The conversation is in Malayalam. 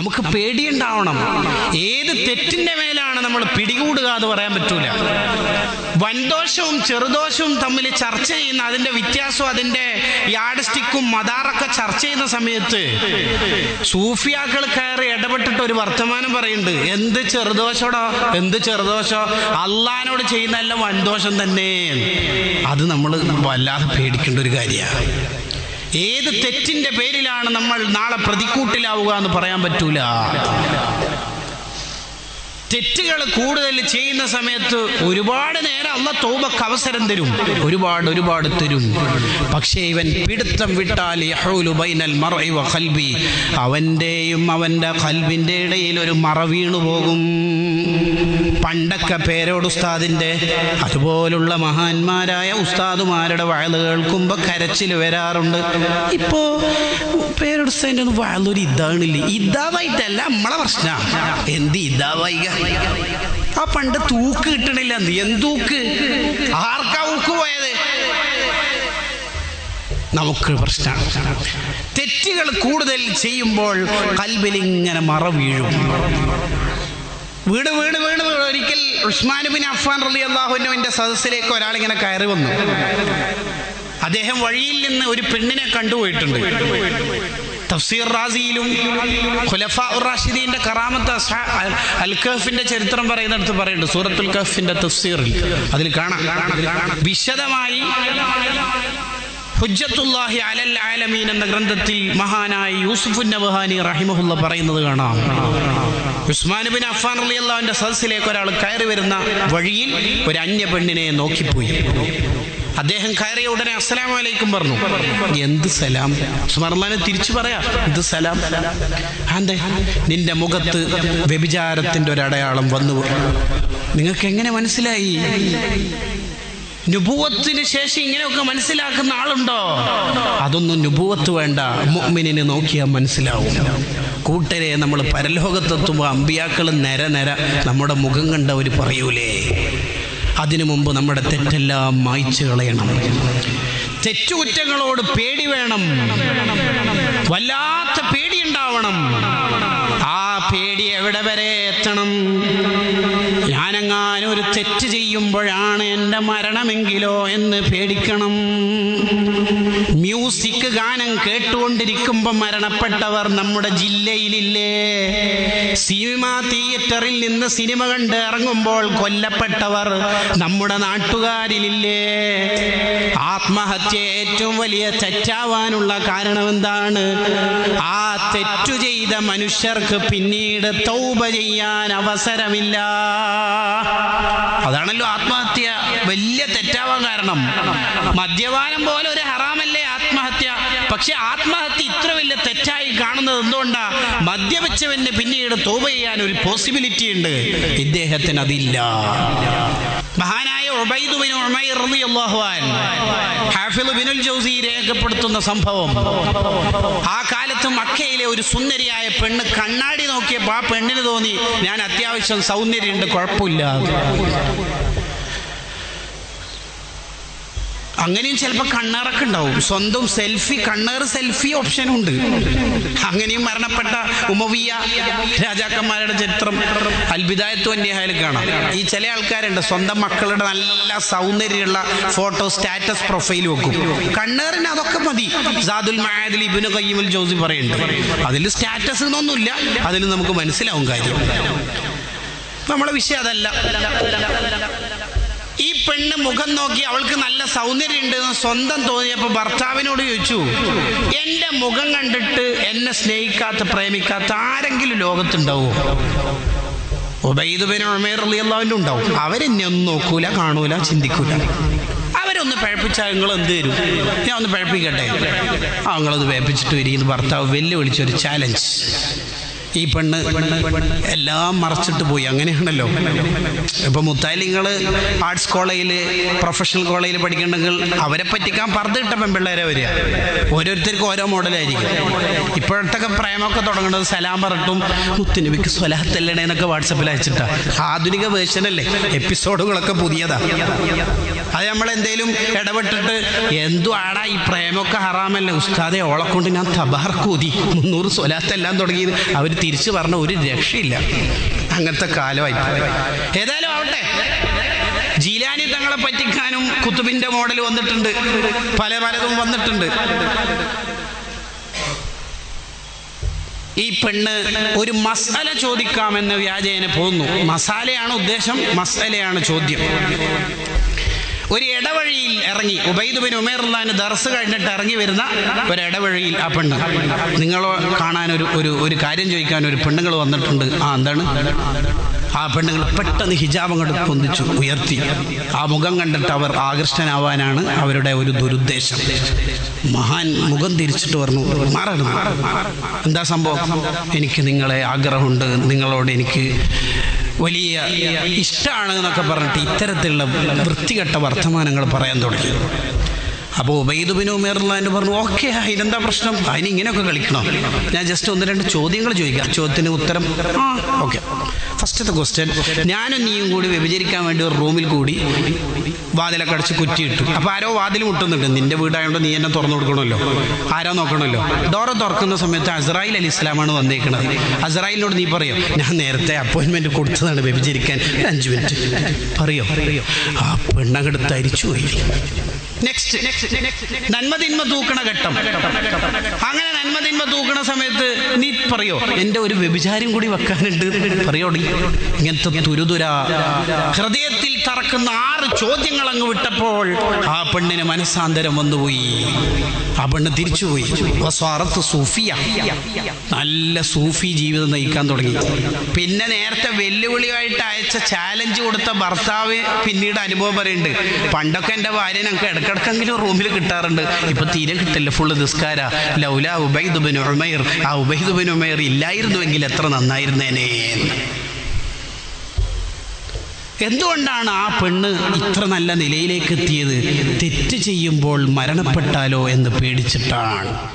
നമുക്ക് പേടിയുണ്ടാവണം. ഏത് തെറ്റിന്റെ മേലാണ് നമ്മൾ പിടികൂടുക എന്ന് പറയാൻ പറ്റൂല. വൻദോഷവും ചെറുദോഷവും തമ്മിൽ ചർച്ച ചെയ്യുന്ന അതിന്റെ വ്യത്യാസവും അതിന്റെ യാഡ് സ്റ്റിക്കും മദാറൊക്കെ ചർച്ച ചെയ്യുന്ന സമയത്ത് സൂഫിയാക്കൾ കയറി ഇടപെട്ടിട്ട് ഒരു വർത്തമാനം പറയുന്നുണ്ട്. എന്ത് ചെറുദോഷോടോ? എന്ത് ചെറുദോഷോ? അള്ളഹാനോട് ചെയ്യുന്ന എല്ലാം വൻദോഷം തന്നെ അത് നമ്മൾ വല്ലാതെ പേടിക്കേണ്ട ഒരു കാര്യമാണ്. ഏത് തെറ്റിന്റെ പേരിലാണ് നമ്മൾ നാളെ പ്രതിക്കൂട്ടിലാവുക എന്ന് പറയാൻ പറ്റൂല. തെറ്റുകൾ കൂടുതൽ ചെയ്യുന്ന സമയത്ത് ഒരുപാട് നേരം അല്ല തോബക്ക് അവസരം തരും. ഒരുപാട് ഒരുപാട് തരും. പക്ഷേ ഇവൻ പിടുത്തം വിട്ടാൽ ബൈനൽ ഖൽബി. അവന്റെയും അവന്റെ കൽബിന്റെ ഇടയിൽ ഒരു മറ വീണു പോകും. പണ്ടൊക്കെ പേരോട് ഉസ്താദിന്റെ അതുപോലുള്ള മഹാന്മാരായ ഉസ്താദുമാരുടെ വയൽ കേൾക്കുമ്പോൾ കരച്ചിൽ വരാറുണ്ട്. ഇപ്പോൾ പേരോട് ഉസ്താദിന്റെ ഒന്നും വയലൊരു ഇതാണില്ലേ? ഇതാവായിട്ടല്ല നമ്മളെ പ്രശ്നമാണ് എന്ത് ഇതാവായിക? ആ പണ്ട് തൂക്ക് കിട്ടണില്ല. എന്ത് എന്തൂക്ക് ആർക്കാ ഊക്ക് പോയത്? നമുക്ക് പ്രശ്നമാണ് തെറ്റുകൾ കൂടുതൽ ചെയ്യുമ്പോൾ കൽബിൽ ഇങ്ങനെ മറ വീഴും വീട് വീട് വീട് ഒരിക്കൽ ഉസ്മാൻ ബിൻ അഫ്ഫാൻ റലി അള്ളാഹുവിന്റെ സദസ്സിലേക്ക് ഒരാളിങ്ങനെ കയറി വന്നു. അദ്ദേഹം വഴിയിൽ നിന്ന് ഒരു പെണ്ണിനെ കണ്ടുപോയിട്ടുണ്ട്. തഫ്സീർ റാസിയിലും ഖുലഫ ഉർ റാഷിദീന്റെ കറാമത്ത് അൽ- കഹഫിന്റെ ചരിത്രം പറയുന്നിടത്ത് പറയുന്നുണ്ട്. സൂറത്തുൽ കഹഫിന്റെ തഫ്സീറിൽ. അതിൽ കാണാം. വിശദമായി ഹുജ്ജത്തുല്ലാഹി അലൽ ആലമീൻ എന്ന ഗ്രന്ഥത്തിൽ മഹാനായ യൂസുഫുൻ നബഹാനി റഹിമഹുല്ല പറയുന്നത് കാണാം. ഉസ്മാൻ ബിൻ അഫ്ഫാൻ അള്ളാഹുവിന്റെ സദസ്സിലേക്ക് ഒരാൾ കയറി വരുന്ന വഴിയിൽ ഒരു അന്യ പെണ്ണിനെ നോക്കിപ്പോയി. അദ്ദേഹം കയറിയ ഉടനെ അസ്സലാമു അലൈക്കും പറഞ്ഞു. എന്ത് സലാം? സുമർലാനെ തിരിച്ചു പറയാ എന്ത് സലാം? അതെ നിന്റെ മുഖത്ത് വ്യഭിചാരത്തിന്റെ ഒരു അടയാളം വന്നു. നിങ്ങൾക്ക് എങ്ങനെ മനസ്സിലായി? നുപൂവത്തിന് ശേഷം ഇങ്ങനെയൊക്കെ മനസ്സിലാക്കുന്ന ആളുണ്ടോ? അതൊന്നും നുപൂവത്ത് വേണ്ട. മുഅ്മിനിനെ നോക്കിയാൽ മനസ്സിലാവും. കൂട്ടരെ നമ്മൾ പരലോകത്തെത്തുമ്പോൾ അമ്പിയാക്കൾ നിര നിര നമ്മുടെ മുഖം കണ്ടവർ പറയൂലേ? അതിനു മുമ്പ് നമ്മുടെ തെറ്റെല്ലാം മായ്ച്ചു കളയണം. തെറ്റുകുറ്റങ്ങളോട് പേടി വേണം. വല്ലാത്ത പേടിയുണ്ടാവണം ആ പേടി എവിടെ വരെ എത്തണം? മരണമെങ്കിലോ എന്ന് പേടിക്കണം. മ്യൂസിക് ഗാനം കേട്ടുകൊണ്ടിരിക്കുമ്പോൾ മരണപ്പെട്ടവർ നമ്മുടെ ജില്ലയിലില്ലേ? സിനിമ തിയേറ്ററിൽ നിന്ന് സിനിമ കണ്ട് ഇറങ്ങുമ്പോൾ കൊല്ലപ്പെട്ടവർ നമ്മുടെ നാട്ടുകാരിലില്ലേ? ആത്മഹത്യ ഏറ്റവും വലിയ തെറ്റാവാനുള്ള കാരണം എന്താണ്? ആ തെറ്റു ചെയ്ത മനുഷ്യർക്ക് പിന്നീട് തൗബ ചെയ്യാൻ അവസരമില്ല. അതാണല്ലോ ആത്മഹത്യ കാരണം മദ്യപാനം പോലെ ഒരു ഹറാമല്ലേ ആത്മഹത്യ? പക്ഷെ ആത്മഹത്യ ഇത്ര വലിയ തെറ്റായി കാണുന്നത് എന്തുകൊണ്ടാ? മദ്യപിച്ചവന് പിന്നീട് തോപ ചെയ്യാൻ ഒരു പോസിബിലിറ്റി ഉണ്ട്. ഇദ്ദേഹത്തിന് അതില്ല. മഹാനായ ഉബൈദ് ബിൻ ഉമൈർ ജൗസി രേഖപ്പെടുത്തുന്ന സംഭവം. ആ കാലത്ത് മക്കയിലെ ഒരു സുന്ദരിയായ പെണ്ണ് കണ്ണാടി നോക്കിയപ്പോൾ ആ പെണ്ണിന് തോന്നി ഞാൻ അത്യാവശ്യം സൗന്ദര്യമുണ്ട് കുഴപ്പമില്ല. അങ്ങനെയും ചിലപ്പോൾ കണ്ണേറൊക്കെ ഉണ്ടാവും. സ്വന്തം സെൽഫി കണ്ണേറ് സെൽഫി ഓപ്ഷനും ഉണ്ട്. അങ്ങനെയും മരണപ്പെട്ട ഉമവിയ രാജാക്കന്മാരുടെ ചരിത്രം അത്ഭുതായത്വ അന്യായാലും കാണാം. ഈ ചില ആൾക്കാരുണ്ട്. സ്വന്തം മക്കളുടെ നല്ല സൗന്ദര്യമുള്ള ഫോട്ടോ സ്റ്റാറ്റസ് പ്രൊഫൈൽ വെക്കും. കണ്ണേറിന് അതൊക്കെ മതി. സാദുൽ മഹാദിൽ ഇബിന് കയ്യുമുൽ ജോസി പറയുന്നുണ്ട്. അതിൽ സ്റ്റാറ്റസ് എന്നൊന്നുമില്ല. അതിൽ നമുക്ക് മനസ്സിലാവും കാര്യം. നമ്മളെ വിഷയം അതല്ല. ഈ പെണ്ണ് മുഖം നോക്കി അവൾക്ക് നല്ല സൗന്ദര്യം ഉണ്ടെന്ന് സ്വന്തം തോന്നിയപ്പോൾ ഭർത്താവിനോട് ചോദിച്ചു എന്റെ മുഖം കണ്ടിട്ട് എന്നെ സ്നേഹിക്കാത്ത പ്രേമിക്കാത്ത ആരെങ്കിലും ലോകത്തുണ്ടാവോ? ഉബൈദുബിനുള്ളവന്റെ ഉണ്ടാവും. അവരെന്നെ ഒന്നും നോക്കൂല കാണൂല ചിന്തിക്കൂല. അവരൊന്ന് പഴപ്പിച്ചാൽ നിങ്ങൾ എന്ത് തരും? ഞാൻ ഒന്ന് പഴപ്പിക്കട്ടെ? ആ നിങ്ങളത് വേപ്പിച്ചിട്ട് വരികയെന്ന് ഭർത്താവ് വെല്ലുവിളിച്ചൊരു ചാലഞ്ച് ഈ പെണ്ണ് എല്ലാം മറച്ചിട്ട് പോയി. അങ്ങനെയാണല്ലോ. ഇപ്പൊ മുത്താലിങ്ങൾ ആർട്സ് കോളേജിൽ പ്രൊഫഷണൽ കോളേജിൽ പഠിക്കണമെങ്കിൽ അവരെ പറ്റിക്കാൻ പറഞ്ഞിട്ട പെൺപിള്ളേരെ വരിക. ഓരോരുത്തർക്കും ഓരോ മോഡലായിരിക്കും. ഇപ്പോഴത്തെ പ്രേമൊക്കെ തുടങ്ങുന്നത് സലാം പറഞ്ഞിട്ടും മുത്തുനബിക്ക് സ്വലാത്തല്ലണേ എന്നൊക്കെ വാട്സപ്പിൽ അയച്ചിട്ടാ. ആധുനിക വേർഷനല്ലേ എപ്പിസോഡുകളൊക്കെ പുതിയതാ. അത് നമ്മൾ എന്തേലും ഇടപെട്ടിട്ട് എന്തുവാടാ ഈ പ്രേമൊക്കെ ഹറാമല്ലേ? ഉസ്താദെ ഓളെ കൊണ്ട് ഞാൻ തബാർക്കൂതി മുന്നൂറ് സ്വലാത്തെല്ലാം തുടങ്ങിയത് അവർ തിരിച്ചു പറഞ്ഞ ഒരു രക്ഷയില്ല. അങ്ങനത്തെ കാലമായി ഏതായാലും ആവട്ടെ. ജീലാനി തങ്ങളെ പറ്റിക്കാനും കുത്തുബിന്റെ മോഡൽ വന്നിട്ടുണ്ട്. പല പലതും വന്നിട്ടുണ്ട്. ഈ പെണ്ണ് ഒരു മസാല ചോദിക്കാമെന്ന വ്യാജേന പോകുന്നു. മസാലയാണ് ഉദ്ദേശം മസാലയാണ് ചോദ്യം. ഒരു ഇടവഴിയിൽ ഇറങ്ങി. ഉബൈദുബിൻ ഉമേറുല്ലാന് ദർസ് കഴിഞ്ഞിട്ട് ഇറങ്ങി വരുന്ന ഒരു ഇടവഴിയിൽ ആ പെണ്ണ്. നിങ്ങളോ കാണാൻ ഒരു ഒരു ഒരു കാര്യം ചോദിക്കാൻ ഒരു പെണ്ണുങ്ങൾ വന്നിട്ടുണ്ട്. ആ എന്താണ്? ആ പെണ്ണുങ്ങൾ പെട്ടെന്ന് ഹിജാബ് അങ്ങോട്ട് പൊന്തിച്ചു ഉയർത്തി. ആ മുഖം കണ്ടിട്ട് അവർ ആകൃഷ്ടനാവാനാണ് അവരുടെ ഒരു ദുരുദ്ദേശം. മഹാൻ മുഖം തിരിച്ചിട്ട് പറഞ്ഞു മാറണം എന്താ സംഭവം? എനിക്ക് നിങ്ങളെ ആഗ്രഹമുണ്ട്. നിങ്ങളോട് എനിക്ക് വലിയ ഇഷ്ടമാണ് എന്നൊക്കെ പറഞ്ഞിട്ട് ഇത്തരത്തിലുള്ള വൃത്തികെട്ട വർത്തമാനങ്ങൾ പറയാൻ തുടങ്ങി. അപ്പോൾ ഉബൈദുബിന് ഉമേർലാൻഡ് പറഞ്ഞു ഓക്കെ അതിനെന്താ പ്രശ്നം? അതിന് ഇങ്ങനെയൊക്കെ കളിക്കണം? ഞാൻ ജസ്റ്റ് ഒന്ന് രണ്ട് ചോദ്യങ്ങൾ ചോദിക്കാം. ചോദ്യത്തിന് ഉത്തരം. ആ ഓക്കെ. ഫസ്റ്റത്തെ ക്വസ്റ്റ്യൻ ഞാനും നീയും കൂടി വ്യഭിചരിക്കാൻ വേണ്ടി ഒരു റൂമിൽ കൂടി വാതിലൊക്കെ അടച്ച് കുറ്റിയിട്ടു. അപ്പോൾ ആരോ വാതിൽ മുട്ടുന്നുണ്ട്. നിന്റെ വീടായതുകൊണ്ട് നീ എന്നെ തുറന്നു കൊടുക്കണമല്ലോ. ആരോ നോക്കണമല്ലോ. ഡോറ് തുറക്കുന്ന സമയത്ത് അസറായിൽ അലി ഇസ്ലാമാണ് വന്നേക്കുന്നത് അസറായിലിനോട് നീ പറയോ ഞാൻ നേരത്തെ അപ്പോയിൻമെന്റ് കൊടുത്തതാണ് വ്യഭിചരിക്കാൻ. ഒരു അഞ്ച് മിനിറ്റ് പറയോ ആ പെണ്ണങ്ങട് തരിച്ചു പോയി. നെക്സ്റ്റ് നന്മ തിന്മ തൂക്കണ ഘട്ടം അങ്ങനെ നന്മ തിന്മ തൂക്കണ സമയത്ത് നീ പറയോ എന്റെ ഒരു വ്യഭിചാരം കൂടി വെക്കാനുണ്ട് പറയോടി ഇങ്ങനത്തെ തുരുതുര ഹൃദയത്തിൽ തറക്കുന്ന ആറ് ചോദ്യങ്ങൾ അങ്ങ് വിട്ടപ്പോൾ ആ പെണ്ണിന് മനസ്സാന്തരം വന്നുപോയി. ആ പെണ്ണ് തിരിച്ചുപോയി. സ്വാറത്ത് സൂഫിയ. നല്ല സൂഫി ജീവിതം നയിക്കാൻ തുടങ്ങി. പിന്നെ നേരത്തെ വെല്ലുവിളിയായിട്ട് അയച്ച ചാലഞ്ച് കൊടുത്ത ഭർത്താവ് പിന്നീട് അനുഭവം പറയുന്നുണ്ട് പണ്ടൊക്കെ എന്റെ ഭാര്യ ഞങ്ങൾക്ക് ഇടക്കിടക്കെങ്കിലും റൂമിൽ കിട്ടാറുണ്ട്. ഇപ്പൊ തീരെ കിട്ടില്ല. ഫുള്ള് നിസ്കാര. ലൗല ഉബൈദുബിൻ ഉമൈർ. ആ ഉബൈദുബിൻ ഉമൈർ ഇല്ലായിരുന്നുവെങ്കിൽ എത്ര നന്നായിരുന്നേനെ. എന്തുകൊണ്ടാണ് ആ പെണ്ണ് ഇത്ര നല്ല നിലയിലേക്ക് എത്തിയത്? തെറ്റ് ചെയ്യുമ്പോൾ മരണപ്പെട്ടാലോ എന്ന് പേടിച്ചിട്ടാണ്.